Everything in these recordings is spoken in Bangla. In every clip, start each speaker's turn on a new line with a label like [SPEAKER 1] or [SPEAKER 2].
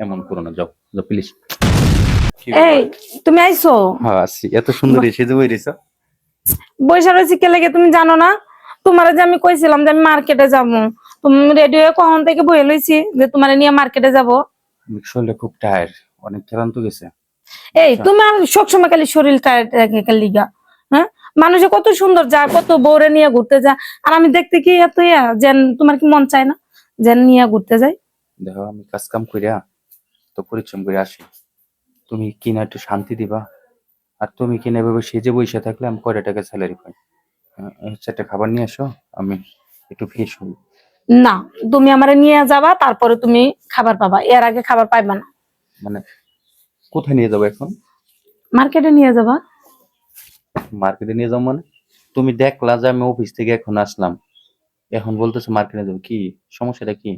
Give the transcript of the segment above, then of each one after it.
[SPEAKER 1] এমন করো না যাও যাও প্লিজ
[SPEAKER 2] এই তুমি আইছো
[SPEAKER 1] হ্যাঁ আসছি। এত সুন্দর সেজে বই রেছ
[SPEAKER 2] বৈশা রয়েছে কে লেগে তুমি জানো না? তোমার যে আমি কইছিলাম যে আমি মার্কেটে যাব তুমি রেডি হয়ে কখন থেকে বয়ে লইছি যে তোমার নিয়ে মার্কেটে যাব?
[SPEAKER 1] শরীরটা খুব টায়ার্ড অনেক ক্লান্ত গেছে।
[SPEAKER 2] এই
[SPEAKER 1] আচ্ছা।
[SPEAKER 2] তুমি আর সবসময় খালি শরীর টায়ার্ড থাকে খালি গা হ্যাঁ? মানুষে কত সুন্দর যায় কত বউরে নিয়ে ঘুরতে যায়। আর আমি দেখতে কি এত ইয়া যেন তোমার কি মন চায় না? যেন নিয়ে ঘুরতে যাই।
[SPEAKER 1] দেখো আমি কাজ কাম করিয়া তো পরিশ্রম করে আসি। তুমি কিনা একটু শান্তি দিবা। আর তুমি কিনা এভাবে সেজে বসে থাকলে আমি কয়টা টাকা স্যালারি পাই? আহ, হচ্ছে একটা খাবার নিয়ে আসো আমি একটু ফ্রেশ হই।
[SPEAKER 2] না তুমি আমারে নিয়ে যাবা তারপরে তুমি খাবার পাবা। এর আগে খাবার পাইবা না।
[SPEAKER 1] মানে কোথায় নিয়ে যাব এখন?
[SPEAKER 2] মার্কেটে নিয়ে যাবা।
[SPEAKER 1] মার্কেটে নিয়ে যাব মানে? তুমি দেখলা যে আমি অফিস থেকে এখন আসলাম। এখন বলতেছো মার্কেটে যাব। কি? সমস্যাটা কি?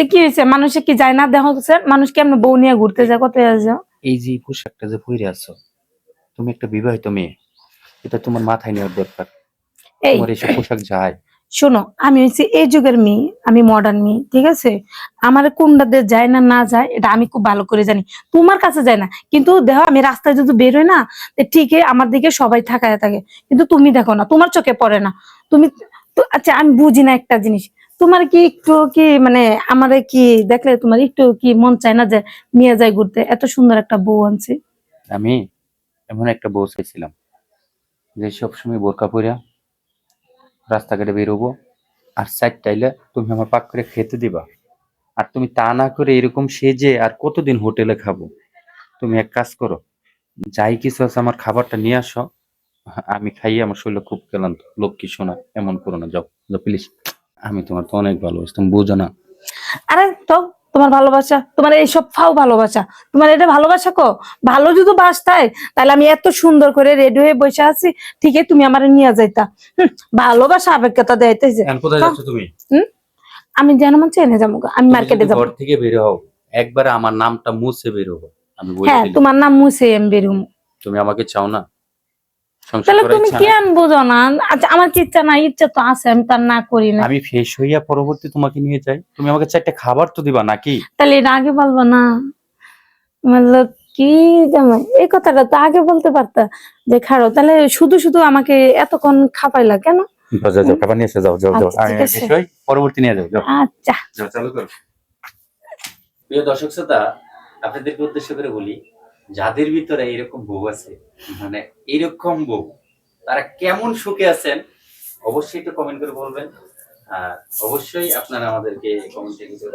[SPEAKER 2] তো কি হয়েছে? মানুষে কি যায় না? দেখো স্যার মানুষ কেমন বউ নিয়ে ঘুরতে যায়? কত যাও?
[SPEAKER 1] এই যে পোশাকটা যে পরে আছো তুমি একটা বিবাহিত মেয়ে এটা তোমার মাথায় নেওয়ার দরকার।
[SPEAKER 2] এই
[SPEAKER 1] তোমার এইসব পোশাক যায়।
[SPEAKER 2] শোনো আমি হচ্ছে এই যুগের মেয়ে আমি মডার্ন মেয়ে ঠিক আছে? আমার কোনটাতে যায় না না যায় এটা আমি খুব ভালো করে জানি। তোমার কাছে যায় না কিন্তু দেখো আমি রাস্তায় যদি বেরোই না ঠিকই আমার দিকে সবাই থাকায় থাকে। কিন্তু তুমি দেখো না তোমার চোখে পড়ে না। তুমি আচ্ছা আমি বুঝি না একটা জিনিস। তোমার কি একটু কি মানে আমারে কি দেখলে তোমার একটু কি মন চায় না যে নিয়ে যায় ঘুরতে? এত সুন্দর একটা বউ আনছি।
[SPEAKER 1] আমি এমন একটা বউ চাইছিলাম যে সবসময় বোরকা পরিয়া রাস্তাঘাটে বেরোবো আর সাইড টাইলে তুমি আমার পাক করে খেতে দিবা। আর তুমি তা না করে এরকম সেজে আর কতদিন হোটেলে খাব? তুমি এক কাজ করো, যাই কিছু আছে আমার খাবারটা নিয়ে আসো। আমি খাইয়ে আমার শরীরে খুব ক্লান্ত। লক্ষ্মী শোনা? এমন করো না, যাও। প্লিজ আমি তোমার তো অনেক ভালোবাসি তুমি বুঝো না।
[SPEAKER 2] আরে তো তোমার ভালোবাসা তোমার এইসব ফাও ভালোবাসা। তোমার এটা ভালোবাসা কো? ভালো যদি বাসতাই তাহলে আমি এত সুন্দর করে রেডি হয়ে বসে আছি ঠিকই তুমি আমার নিয়ে যাইতা। হুম, ভালোবাসা আবেগতা
[SPEAKER 1] এখন কোথায় যাচ্ছ তুমি?
[SPEAKER 2] আমি যেন মন চেনে যাব আমি মার্কেটে যাব।
[SPEAKER 1] ঘর থেকে বের হও একবারে আমার নামটা মুছে বের হব আমি বলে
[SPEAKER 2] হ্যাঁ তোমার নাম মুসে এম বেরুম
[SPEAKER 1] তুমি আমাকে চাও না?
[SPEAKER 2] তাহলে তুমি কেন বুঝো না? আচ্ছা আমার কি ইচ্ছা না ইচ্ছা তো আছে আমি তার না করি না।
[SPEAKER 1] আমি ফ্রেশ হইয়া পরবর্তী তোমাকে নিয়ে যাই। তুমি আমাকে চারটে খাবার তো দিবা নাকি?
[SPEAKER 2] তাহলে এটা আগে বলব না। কি জামাই এই কথাটা তো আগে বলতে পারতা যে খাড়ো তাহলে শুধু শুধু আমাকে এতক্ষণ খাপাইলা কেন?
[SPEAKER 1] যাও যাও, যাও খাবার নিয়ে এসে যাও যাও যাও।
[SPEAKER 2] আচ্ছা,
[SPEAKER 1] আমি
[SPEAKER 2] ঠিক আছে।
[SPEAKER 1] ফ্রেশ হই পরবর্তী নিয়ে যাও যাও।
[SPEAKER 2] আচ্ছা।
[SPEAKER 1] যাও চালু করো। প্রিয় দর্শক শ্রোতা আপনাদেরকে উদ্দেশ্য করে বলি যাদের ভিতরে এরকম বউ আছে মানে এরকম বউ, তারা কেমন সুখে আছেন, অবশ্যই একটু কমেন্ট করে বলবেন। আর অবশ্যই আপনারা আমাদেরকে কমেন্টে কিছু